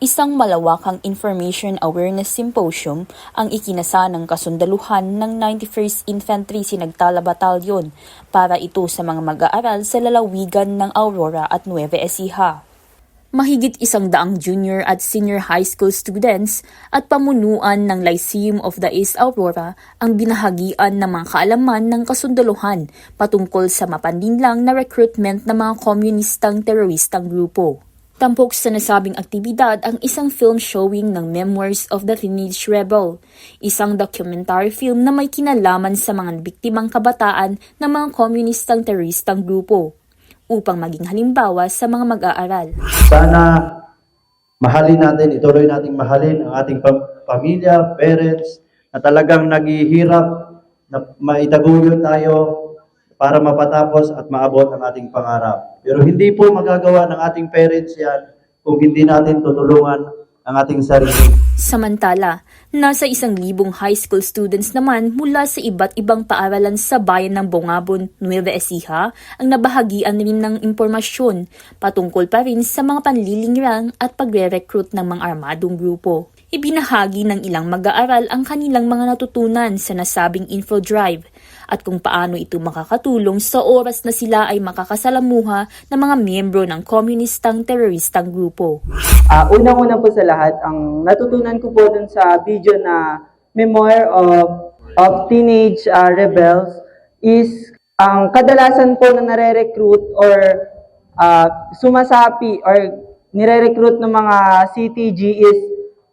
Isang malawakang Information Awareness Symposium ang ikinasa ng kasundaluhan ng 91st Infantry Sinagtala Battalion para ito sa mga mag-aaral sa lalawigan ng Aurora at Nueva Ecija. Mahigit isang daang junior at senior high school students at pamunuan ng Lyceum of the East Aurora ang binahagian ng mga kaalaman ng kasundaluhan patungkol sa mapandinlang na recruitment ng mga komunistang teroristang grupo. Tampok sa nasabing aktibidad ang isang film showing ng Memoirs of the Teenage Rebel, isang documentary film na may kinalaman sa mga biktimang kabataan ng mga komunistang teroristang grupo, upang maging halimbawa sa mga mag-aaral. Sana mahalin natin, ituloy nating mahalin ang ating pam- pamilya, parents, na talagang naghihirap na maitaguyod tayo para mapatapos at maabot ang ating pangarap. Pero hindi po magagawa ng ating parents yan kung hindi natin tutulungan ang ating sarili. Samantala, nasa isang libong high school students naman mula sa iba't ibang paaralan sa bayan ng Bongabon, Nueva Ecija ang nabahagian rin ng impormasyon patungkol pa rin sa mga panlilingrang at pagre-recruit ng mga armadong grupo. Ibinahagi ng ilang mag-aaral ang kanilang mga natutunan sa nasabing info drive at kung paano ito makakatulong sa oras na sila ay makakasalamuha ng mga miyembro ng komunistang teroristang grupo. Ah, unang-una po sa lahat, ang natutunan ko po dun sa video na Memoir of, of Teenage ah, Rebels is ang kadalasan po na nare-recruit or ah, sumasapi or nire-recruit ng mga CTG is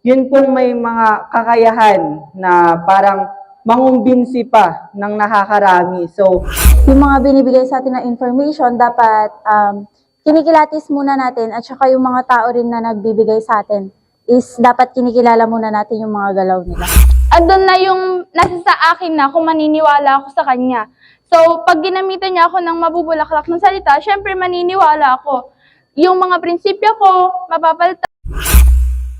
yun pong may mga kakayahan na parang mangumbinsi pa ng nakakarami. So, yung mga binibigay sa atin na information, dapat um, kinikilatis muna natin at saka yung mga tao rin na nagbibigay sa atin is dapat kinikilala muna natin yung mga galaw nila. andun na yung nasa sa akin na kung maniniwala ako sa kanya. So, pag ginamitan niya ako ng mabubulaklak ng salita, syempre maniniwala ako. Yung mga prinsipyo ko, mapapalitan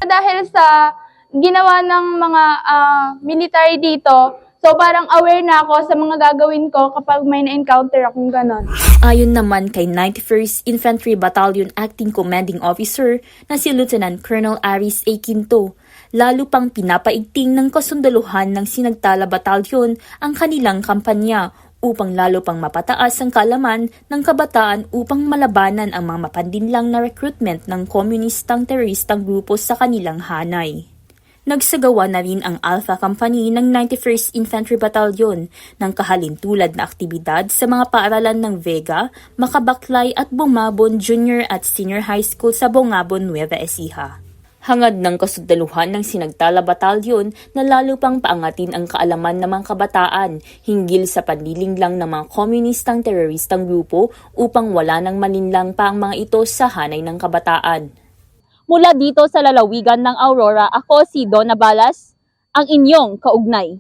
dahil sa ginawa ng mga ah, military dito. So, parang aware na ako sa mga gagawin ko kapag may na-encounter akong ganon. Ayon naman kay 91st Infantry Battalion Acting Commanding Officer na si Lieutenant Colonel Aris A. Quinto, lalo pang pinapaigting ng kasundaluhan ng Sinagtala Battalion ang kanilang kampanya upang lalo pang mapataas ang kalaman ng kabataan upang malabanan ang mga mapandinlang na recruitment ng komunistang teroristang grupo sa kanilang hanay. Nagsagawa na rin ang Alpha Company ng 91st Infantry Battalion ng kahalintulad na aktibidad sa mga paaralan ng Vega, Makabaklay at Bumabon Junior at Senior High School sa Bongabon, Nueva Ecija. Hangad ng kasundaluhan ng Sinagtala Batalyon na lalo pang paangatin ang kaalaman ng mga kabataan hinggil sa panlilinglang ng mga komunistang teroristang grupo upang wala nang malinlang pa ang mga ito sa hanay ng kabataan. Mula dito sa lalawigan ng Aurora, ako si Donna Balas, ang inyong kaugnay.